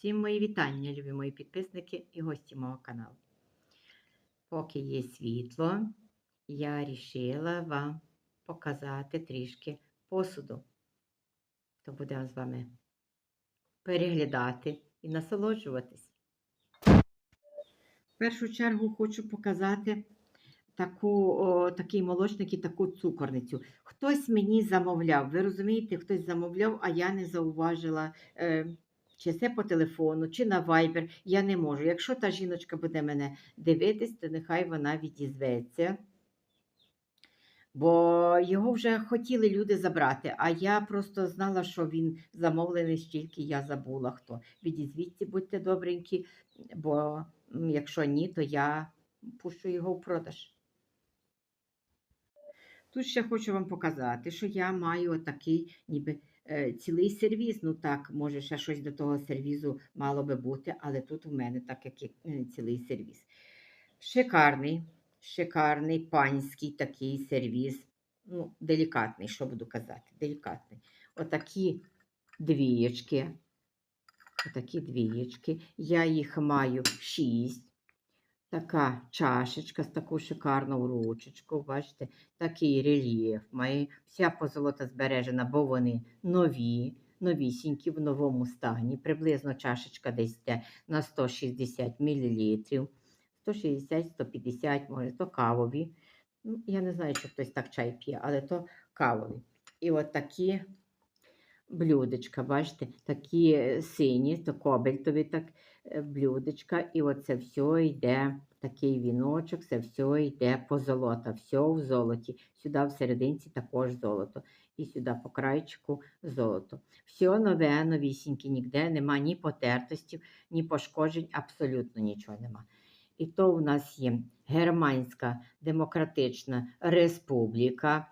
Всім мої вітання, любі мої підписники і гості мого каналу. Поки є світло, я вирішила вам показати трішки посуду. То будемо з вами переглядати і насолоджуватись. В першу чергу хочу показати таку, о, такий молочник і таку цукорницю. Хтось мені замовляв, ви розумієте, хтось замовляв, а я не зауважила. Е, чи це по телефону, чи на Viber, я не можу. Якщо та жіночка буде мене дивитись, то нехай вона відізветься. Бо його вже хотіли люди забрати, а я просто знала, що він замовлений, стільки я забула хто. Відізвіться, будьте добренькі, бо якщо ні, то я пущу його в продаж. Тут ще хочу вам показати, що я маю отакий ніби е, цілий сервіз. Ну так, може, ще щось до того сервізу мало би бути, але тут у мене так як е, цілий сервіз. Шикарний, шикарний панський такий сервіз. Ну, делікатний, що буду казати, делікатний. Отакі двієчки. Отакі двієчки. Я їх маю шість. Така чашечка з таку шикарною ручечкою, бачите, такий рельєф має. Вся позолота збережена, бо вони нові, новісінькі в новому стані. Приблизно чашечка десь на 160 мл. 160-150, може, то кавові. Ну, я не знаю, чи хтось так чай п'є, але то кавові. І от такі блюдечка, бачите, такі сині, то кобальтові так блюдечка. І оце все йде, такий віночок, це все йде позолота, все в золоті. Сюди всерединці також золото. І сюди по крайчику золото. Все нове, новісіньке, ніде нема ні потертостів, ні пошкоджень, абсолютно нічого нема. І то у нас є Германська Демократична Республіка.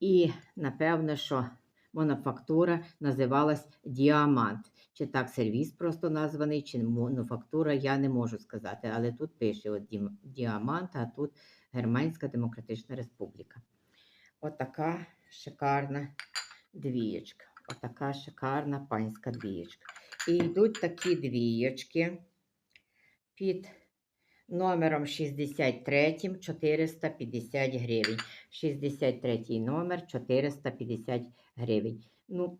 І напевно, що мануфактура називалась Діамант. Чи так сервіс просто названий, чи мануфактура, я не можу сказати. Але тут пише от Діамант, а тут Германська Демократична Республіка. Отака шикарна двієчка. Отака шикарна панська двієчка. І йдуть такі двієчки під номером 63 450 гривень. 63 номер 450 гривень. Ну,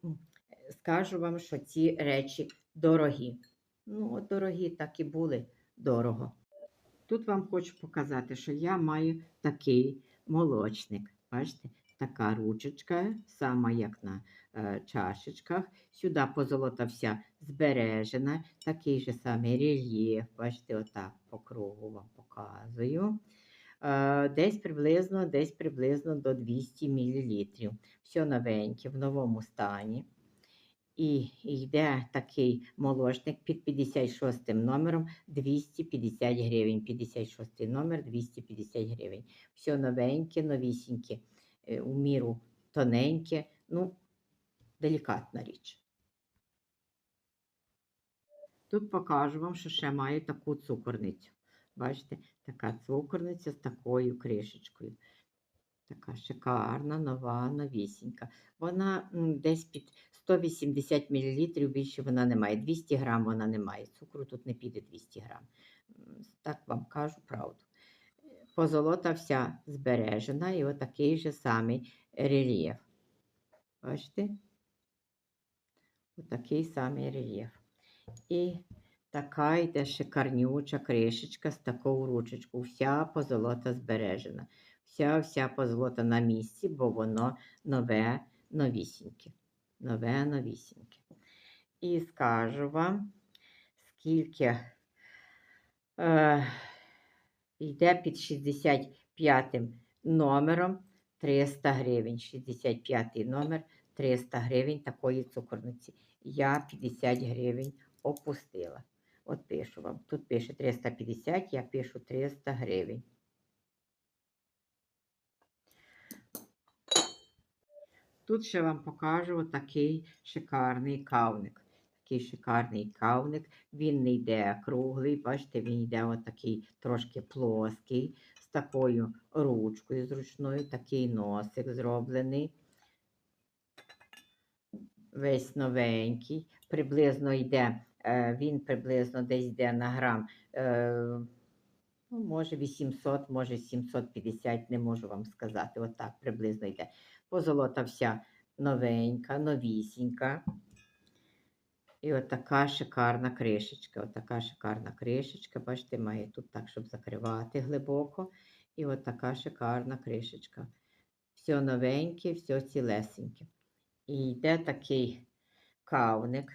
скажу вам, що ці речі дорогі. Ну, дорогі так і були дорого. Тут вам хочу показати, що я маю такий молочник. Бачите, така ручечка, сама як на е, чашечках. Сюди позолота вся збережена, такий же самий рельєф. Бачите, отак по кругу вам показую. Е, Десь приблизно, десь приблизно до 200 мл. Все новеньке, в новому стані. І йде такий молочник під 56 номером 250 гривень. 56 номер 250 гривень. Все новеньке, новісіньке, е, у міру тоненьке, ну, делікатна річ. Тут покажу вам, що ще маю таку цукорницю. Бачите, така цукорниця з такою кришечкою. Така шикарна, нова, новісінька. Вона десь під 180 мл, більше вона не має. 200 грам вона не має. Цукру тут не піде 200 грам. Так вам кажу правду. Позолота вся збережена і отакий же самий рельєф. Бачите? Отакий самий рельєф. І така йде шикарнюча кришечка з такою ручечкою. Вся позолота збережена. Вся вся позолота на місці, бо воно нове, новісіньке. Нове, новісіньке. І скажу вам, скільки е, йде під 65 номером 300 гривень. 65 номер 300 гривень такої цукорниці. Я 50 гривень опустила. От пишу вам. Тут пише 350, я пишу 300 гривень. Тут ще вам покажу такий шикарний кавник. Такий шикарний кавник. Він не йде круглий, бачите, він йде отакий трошки плоский, з такою ручкою зручною, такий носик зроблений. Весь новенький. Приблизно йде Е, Він приблизно десь йде на грам. е, Ну, може 800, може 750, не можу вам сказати. Отак приблизно йде. Позолота вся новенька, новісінька. І отака шикарна кришечка. Отака шикарна кришечка. Бачите, має тут так, щоб закривати глибоко. І отака шикарна кришечка. Все новеньке, все цілесеньке. І йде такий кавник,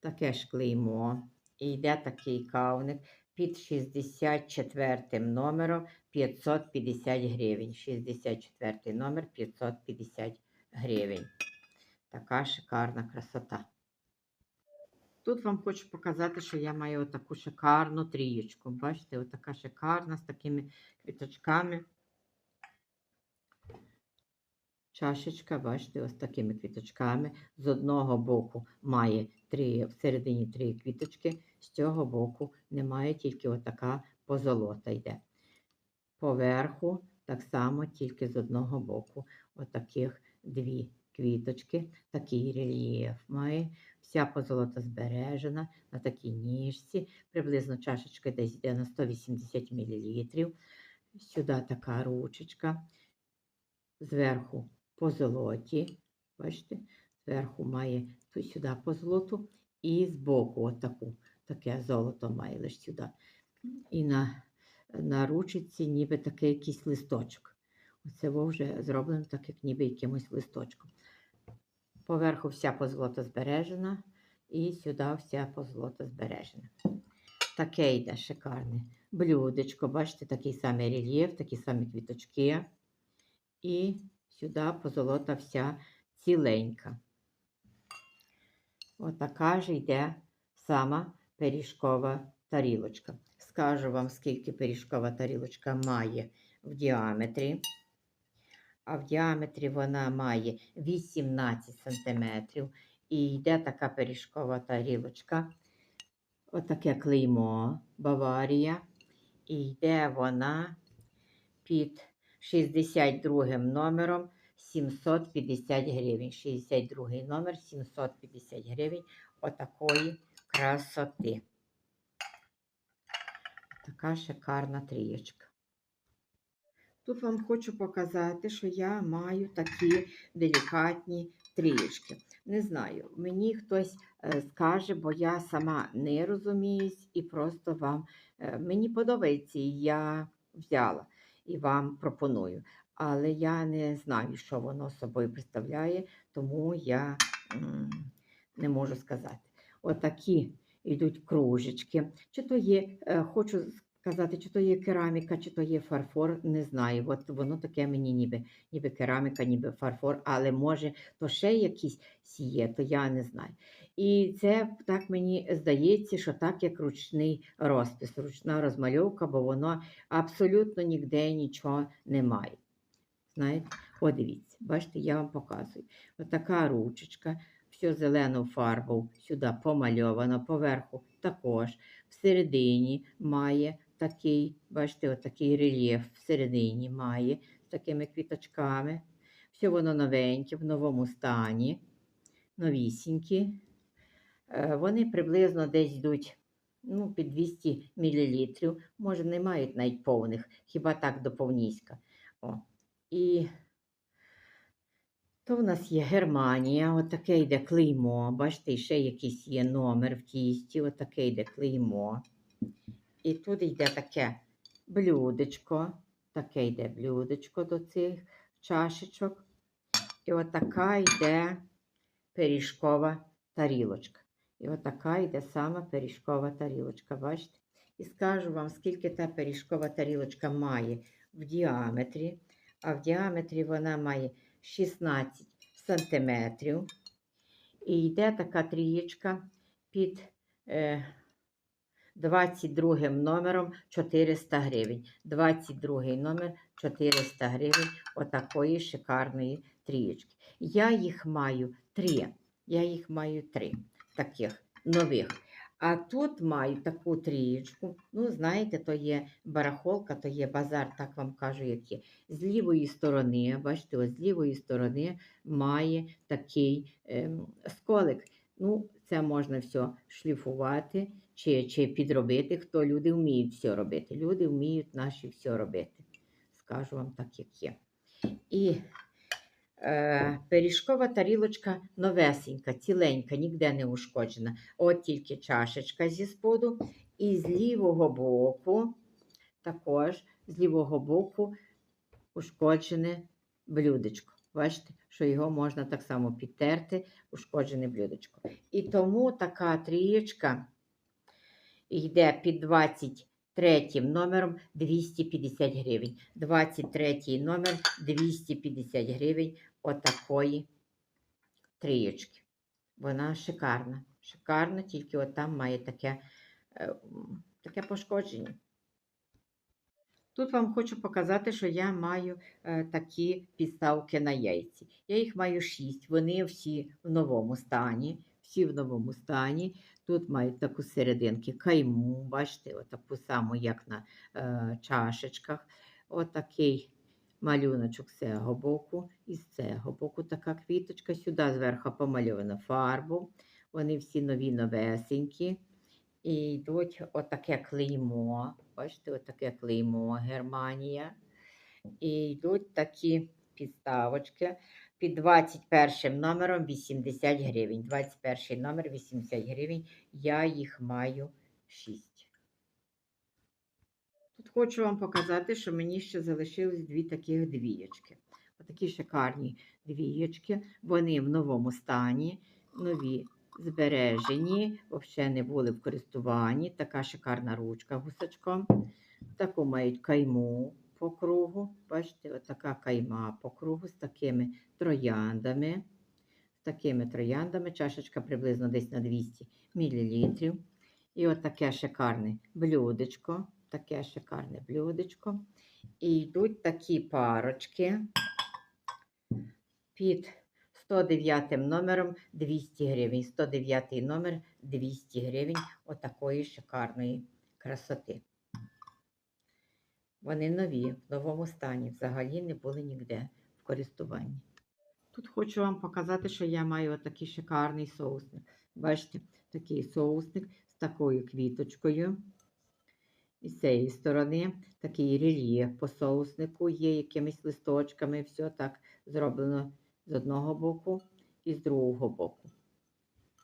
таке ж клеймо. І йде такий кавник під 64 номером 550 гривень. 64 номер 550 гривень. Така шикарна красота. Тут вам хочу показати, що я маю таку шикарну трієчку. Бачите, отака шикарна з такими квіточками. Чашечка, бачите, ось такими квіточками. З одного боку має три, всередині три квіточки, з цього боку немає, тільки отака позолота йде. Поверху так само, тільки з одного боку. Отаких дві квіточки, такий рельєф має. Вся позолота збережена на такій ніжці. Приблизно чашечка десь йде на 180 мл. Сюди така ручечка. Зверху по золоті. Бачите, зверху має тут сюди по золоту і збоку отаку. Таке золото має лише сюди. І на, на ручці ніби такий якийсь листочок. Оце вже зроблено так, як ніби якимось листочком. Поверху вся позолота збережена, і сюди вся позолота збережена. Таке йде шикарне блюдечко. Бачите, такий самий рельєф, такі самі квіточки. І сюди позолота вся ціленька. Отака ж йде сама пиріжкова тарілочка. Скажу вам, скільки пиріжкова тарілочка має в діаметрі. А в діаметрі вона має 18 см. І йде така пиріжкова тарілочка. Отаке клеймо Баварія. І йде вона під 62 номером 750 гривень. 62 номер 750 гривень отакої красоти. Така шикарна трієчка. Тут вам хочу показати, що я маю такі делікатні трієчки. Не знаю, мені хтось е, скаже, бо я сама не розуміюсь і просто вам е, мені подобається, і я взяла і вам пропоную. Але я не знаю, що воно собою представляє, тому я не можу сказати. Отакі йдуть кружечки. Чи то є, е, хочу сказати, чи то є кераміка, чи то є фарфор, не знаю. От воно таке мені ніби, ніби кераміка, ніби фарфор, але може то ще якісь сіє, то я не знаю. І це так мені здається, що так як ручний розпис, ручна розмальовка, бо воно абсолютно ніде нічого немає. Знаєте, о, дивіться, бачите, я вам показую. Отака ручечка, все зелену фарбу сюди помальовано, поверху також. Всередині має такий, бачите, отакий рельєф всередині має з такими квіточками. Все воно новеньке, в новому стані, новісінькі. Е, Вони приблизно десь йдуть ну, під 200 мл. Може, не мають навіть повних, хіба так до повніська. О. І то в нас є Германія, отаке йде клеймо. Бачите, ще якийсь є номер в тісті, отаке йде клеймо. І тут йде таке блюдечко, таке йде блюдечко до цих чашечок. І отака йде пиріжкова тарілочка. І отака йде сама пиріжкова тарілочка, бачите? І скажу вам, скільки та пиріжкова тарілочка має в діаметрі. А в діаметрі вона має 16 сантиметрів. І йде така трієчка під е, 22 номером 400 гривень. 22 номер 400 гривень отакої шикарної трієчки. Я їх маю три. Я їх маю три таких нових. А тут маю таку трієчку. Ну, знаєте, то є барахолка, то є базар, так вам кажу, як є. З лівої сторони, бачите, ось з лівої сторони має такий ем, сколик. Ну, це можна все шліфувати чи, чи підробити. Хто люди вміють все робити. Люди вміють наші все робити. Скажу вам так, як є. І е, пиріжкова тарілочка новесенька, ціленька, ніде не ушкоджена. От тільки чашечка зі споду. І з лівого боку, також з лівого боку ушкоджене блюдечко. Бачите, що його можна так само підтерти, ушкоджене блюдечко. І тому така трієчка йде під 23 номером 250 гривень. 23 номер 250 гривень отакої трієчки. Вона шикарна. Шикарна, тільки от там має таке, е, таке пошкодження. Тут вам хочу показати, що я маю е, такі підставки на яйці. Я їх маю шість. Вони всі в новому стані. Всі в новому стані. Тут мають таку серединки кайму, бачите, отаку саму, як на е, чашечках. Отакий малюночок з цього боку. І з цього боку така квіточка. Сюди зверху помальована фарбу. Вони всі нові новесенькі. І йдуть отаке клеймо. Бачите, отаке клеймо Германія. І йдуть такі підставочки під 21 номером 80 гривень. 21 номер 80 гривень. Я їх маю 6. Тут хочу вам показати, що мені ще залишились дві таких двієчки. Отакі шикарні двієчки. Вони в новому стані, нові збережені, взагалі не були в користуванні. Така шикарна ручка гусачком. Таку мають кайму по кругу. Бачите, отака кайма по кругу з такими трояндами. З такими трояндами. Чашечка приблизно десь на 200 мл. І отаке шикарне блюдечко. Таке шикарне блюдечко. І йдуть такі парочки під 109 номером 200 гривень. 109 номер 200 гривень отакої шикарної красоти. Вони нові, в новому стані, взагалі не були ніде в користуванні. Тут хочу вам показати, що я маю отакий шикарний соусник. Бачите, такий соусник з такою квіточкою. І з цієї сторони такий рельєф по соуснику є якимись листочками. Все так зроблено з одного боку і з другого боку.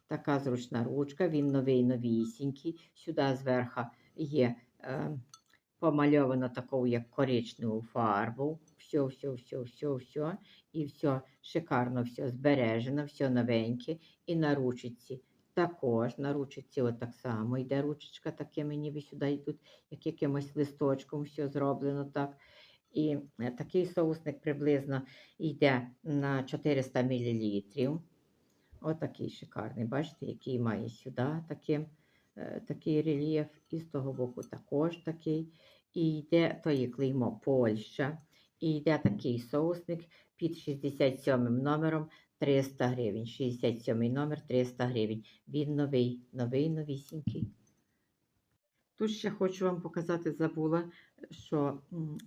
Така зручна ручка, він новий новісінький. Сюди зверху є е, помальовано таку, як коричневу фарбу. Все, все, все, все, все. І все шикарно, все збережено, все новеньке. І на ручці також, на ручці отак само йде ручечка, такими ніби сюди йдуть, як якимось листочком все зроблено так. І е, такий соусник приблизно йде на 400 мл. Отакий шикарний. Бачите, який має сюди таким, е, такий рельєф, і з того боку також такий. І йде то є клеймо Польща. І йде такий соусник під 67 номером 300 гривень. 67 номер 300 гривень. Він новий, новий, новісінький. Тут ще хочу вам показати, забула, що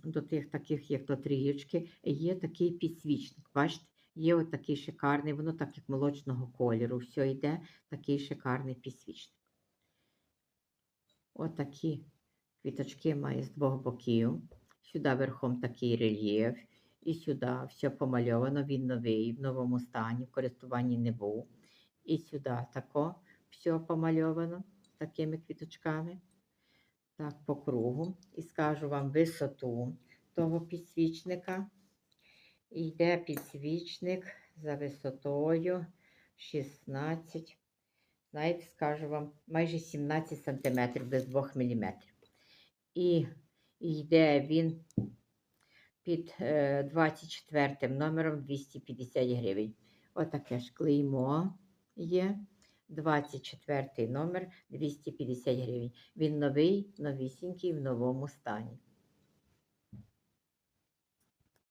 до тих таких, як то трієчки, є такий підсвічник. Бачите, є отакий шикарний, воно так як молочного кольору. Все йде, такий шикарний підсвічник. Отакі квіточки має з двох боків. Сюди верхом такий рельєф. І сюди все помальовано, він новий, в новому стані, в користуванні не був. І сюди тако все помальовано такими квіточками так, по кругу і скажу вам висоту того підсвічника. І Йде підсвічник за висотою 16, знаєте, скажу вам, майже 17 см без 2 мм. І йде він під е, 24 номером 250 гривень. Отаке ж клеймо є. 24 номер 250 гривень. Він новий, новісінький в новому стані.